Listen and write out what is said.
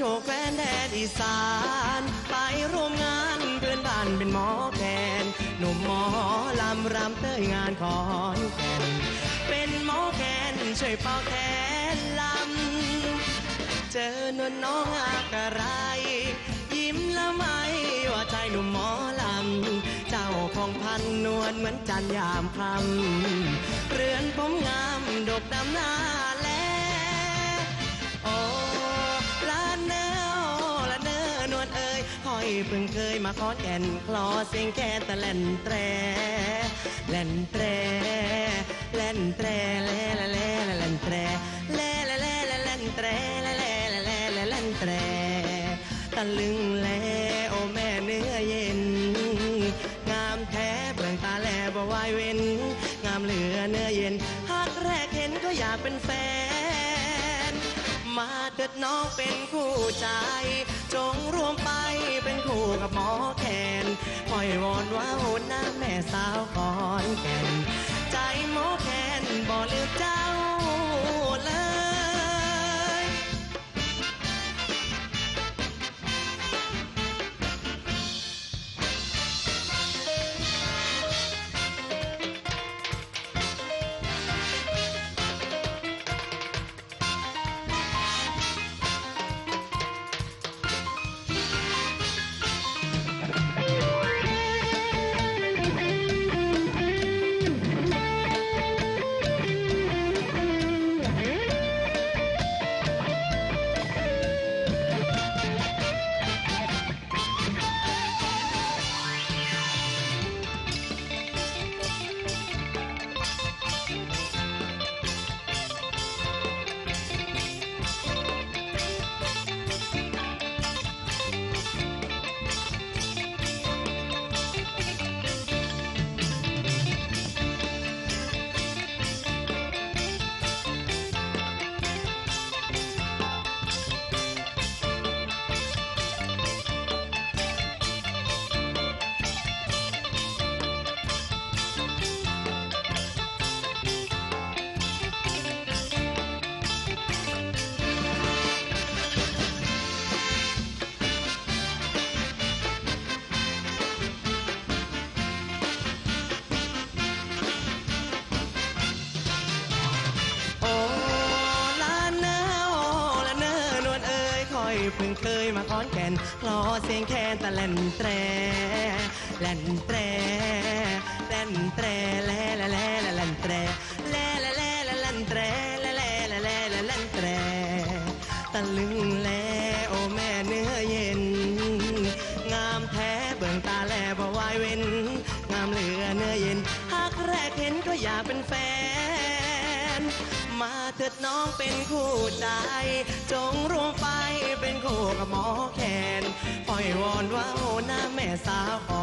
ถูกแฟนแดนอีสาน ไปร่วมงานเพื่อนบ้านเป็นหมอแคนหนุ่มหมอลำรำเต้ยงานขอนแก่นเป็นหมอแคนช่วยเป่าแคนลำ เจอนวลน้องอากะไร ยิ้มละไมว่าใจหนุ่มหมอลำ เจ้าของพันนวลเหมือนจันยามคำเรือนผมงามดกดำหน้า อยเพิ่งเคยมาขอนแก่นคลอเสียงแค่แต่แล่นแตรแล่นแตรแล่นแตรแล่แล่แล่แล่นแตรแล่แล่แล่แล่นแตรแล่แล่แล่แล่แล่นแตรตะลึงแลโอแม่เนื้อเย็น งามแท้เปลืองตาแลบ่วายเว้นงามเหลือเนื้อเย็นหากแรกเห็นก็อยากเป็น เถิดน้องเป็นคู่ใจ จงรวมไปเป็นคู่กับหมอแคนคอยวอนว่าโหนหน้าแม่สาวขอนแก่น เพิ่งเคยมาขอนแก่นคลอเสียงแคนต่แล่นแตรแล่นแตรแล่นแตรแล่แล่แล่แล่แล่นแตรแล่แล่แล่แล่แล่นแตรแล่แล่แล่แล่แล่แล่นแตรตะลึงแลโอแม่เนื้อเย็น งามแท้เบิ่งตาแลบ่วายเว้น งามเหลือเนื้อเย็นหากแรกเห็นก็อยากเป็นแฟน มาเถิดน้องเป็นคู่ใจ จงรวมไปเป็นคู่กับหมอแคนปล่อยวอนว่าโหน้าแม่สาวขอ